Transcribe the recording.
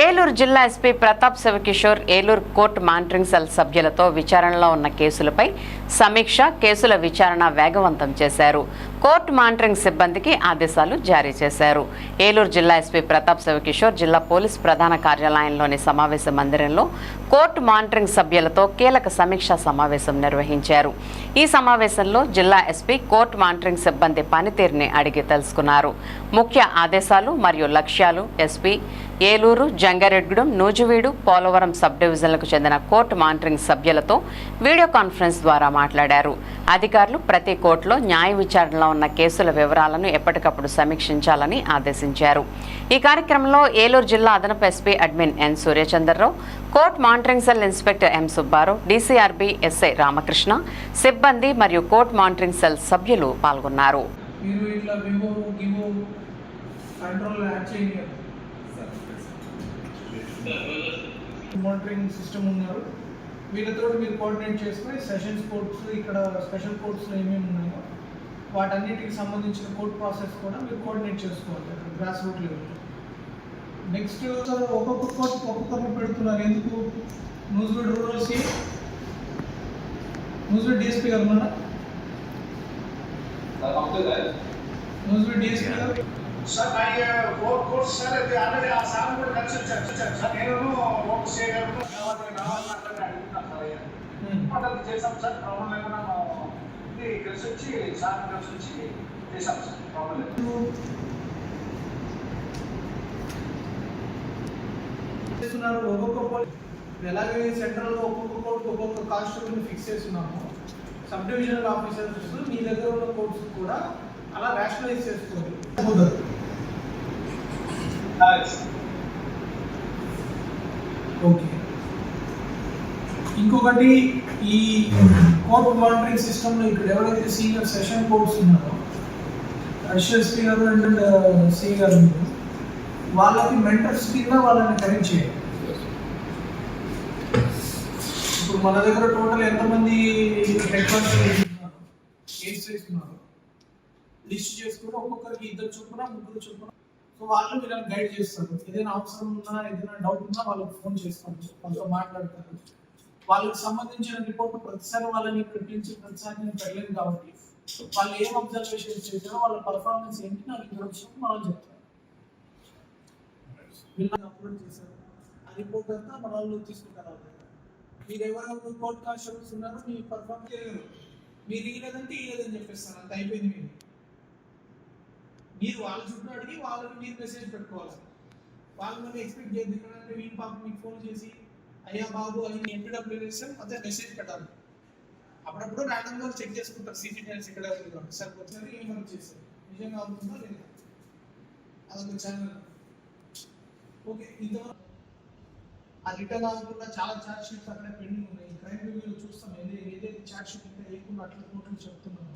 ఏలూరు జిల్లా SP Pratap Sivakishore Eluru court monitoring cell సభ్యులతో విచారణలో ఉన్న కేసులపై సమీక్ష కేసుల విచారణ వేగవంతం చేశారు. కోర్టు మానిటరింగ్ సిబ్బందికి ఆదేశాలు జారీ చేశారు. ఏలూరు జిల్లా ఎస్పీ ప్రతాప్ శివకిషోర్ జిల్లా పోలీస్ ప్రధాన కార్యాలయంలోని సమావేశ మందిరంలో కోర్టు మానిటరింగ్ సభ్యులతో కీలక సమీక్షా సమావేశం నిర్వహించారు. ఈ సమావేశంలో జిల్లా ఎస్పీ కోర్టు మానిటరింగ్ సిబ్బంది పనితీరుని అడిగి తెలుసుకున్నారు. ముఖ్య ఆదేశాలు మరియు లక్ష్యాలు ఎస్పీ ఏలూరు జంగారెడ్గూడెం నూజివీడు పోలవరం సబ్ డివిజన్లకు చెందిన కోర్టు మానిటరింగ్ సభ్యులతో వీడియో కాన్ఫరెన్స్ ద్వారా మాట్లాడారు. అధికారులు ప్రతి కోర్టులో న్యాయ విచారణలో ఉన్న కేసుల వివరాలను ఎప్పటికప్పుడు సమీక్షించాలని ఆదేశించారు. ఈ కార్యక్రమంలో ఏలూరు జిల్లా అదనపు SP admin N Suryachandrarao court monitoring cell inspector M Subbarao DCRB SI Ramakrishna సిబ్బంది మరియు కోర్ట్ మానిటరింగ్ సెల్ సభ్యులు పాల్గొన్నారు. మానిటరింగ్ సిస్టమ్ ఉన్నారు. వీళ్ళతో మీరు కోఆర్డినేట్ చేసుకుని సెషన్స్ కోర్ట్స్ ఇక్కడ స్పెషల్ కోర్ట్స్లో ఏమేమి ఉన్నాయో వాటన్నిటికి సంబంధించిన కోర్ట్ ప్రాసెస్ కూడా మీరు కోఆర్డినేట్ చేసుకోవాలి గ్రాస్ రూట్ లెవెల్ నెక్స్ట్ ఒక్కొక్క కోర్ట్ ఒక్కొక్కరిని పెడుతున్నారు. ఎందుకు? Nuzvid rural C Nuzvid DSP గారు మన న్యూజివీడ్ డిఎస్పీ గారు? సార్ నా కోర్స్ కోర్స్ సార్ ఆల్రెడీ ఆ సార్ కూడా కలిసి వచ్చారు. సార్ నేను కావాలి కావాలంటే పద్ధతి చేసాం సార్. ప్రాబ్లం లేకుండా మనం ఇది కలిసి వచ్చి సార్ కలిసి వచ్చి చేసాం సార్. ప్రాబ్లం లేదు. చేస్తున్నారు. ఒక్కొక్క ఎలాగే సెంట్రల్లో ఒక్కొక్క కోర్టు ఒక్కొక్క కానిస్టేబుల్ ఫిక్స్ చేస్తున్నాము. సబ్ డివిజనల్ ఆఫీసర్స్ మీ దగ్గర ఉన్న కోర్ట్స్ కూడా అలా రేషనలైజ్ చేసుకోవాలి. కుదరదు. ఓకే. ఇంకొకటి ఈ కోర్ట్ మానిటరింగ్ సిస్టంలో ఇక్కడ ఎవరైతే సీనియర్ సెషన్ కోర్ట్స్ ఉన్నారో ఎస్ఎస్పీ గారు అండ్ సి గారు వాళ్ళకి మెంటర్స్ కింద వాళ్ళని కనెక్ట్ చేయాలి ఇప్పుడు మన దగ్గర టోటల్ ఎంతమంది హెడ్ ఉన్నారు? లిస్ట్ చేసుకుని ఒక్కొక్కరికి ఇద్దరు చొప్పున ముగ్గురు చొప్పున సో వాళ్ళు వీళ్ళని గైడ్ చేస్తారు. ఏదైనా అవసరం ఉన్నా ఏదైనా డౌట్ ఉన్నా వాళ్ళకి ఫోన్ చేస్తారు. వాళ్ళతో మాట్లాడతారు. వాళ్ళకి సంబంధించిన రిపోర్ట్ ప్రతిసారి వాళ్ళని ప్రకటించి ప్రతిసారి నేను పెట్టలేదు కాబట్టి వాళ్ళు ఏం అబ్జర్వేషన్ చేశారో వాళ్ళ పర్ఫార్మెన్స్ ఏంటి నాకు ఇక్కడ వచ్చినప్పుడు మనం చెప్తాం. వీళ్ళని అప్లోడ్ చేశారు. ఆ రిపోర్ట్ అంతా మన వాళ్ళు తీసుకుంటారు. మీరు ఎవరెవరు రిపోర్ట్ కాస్ట్ ఉన్నారో మీ పర్ఫార్మెన్స్ చేయలేదు మీరు ఇయ్యలేదంటే ఇయ్యలేదని చెప్పేస్తారు. అంత అయిపోయింది మీరు మీరు వాళ్ళ చుట్టూ అడిగి వాళ్ళకి మీరు మెసేజ్ పెట్టుకోవాలి. వాళ్ళు మళ్ళీ ఎక్స్పెక్ట్ చేయదు ఇక్కడ అంటే వీళ్ళు మీకు ఫోన్ చేసి అయ్యా బాబు అని ఎంపీడబ్ల్యూ వేసాం అదే మెసేజ్ పెట్టాలి. అప్పుడప్పుడు ర్యాండమ్గా చెక్ చేసుకుంటారు. సిసిటీఎస్ ఇక్కడ సార్ వచ్చారు ఏమైనా చేస్తారు నిజంగా అవుతుందో లేదా? అదొక ఛానల్ ఓకే ఇంతవరకు ఆ రిటర్న్ అవ్వకుండా చాలా ఛార్జ్ షీట్స్ అక్కడ పెండింగ్ ఉన్నాయి. క్రైమ్ రివ్యూలో చూస్తాం. ఏదైతే ఏదైతే ఛార్జ్ షీట్ ఇంకా వేయకుండా అట్లా కోర్టులు చెప్తున్నాం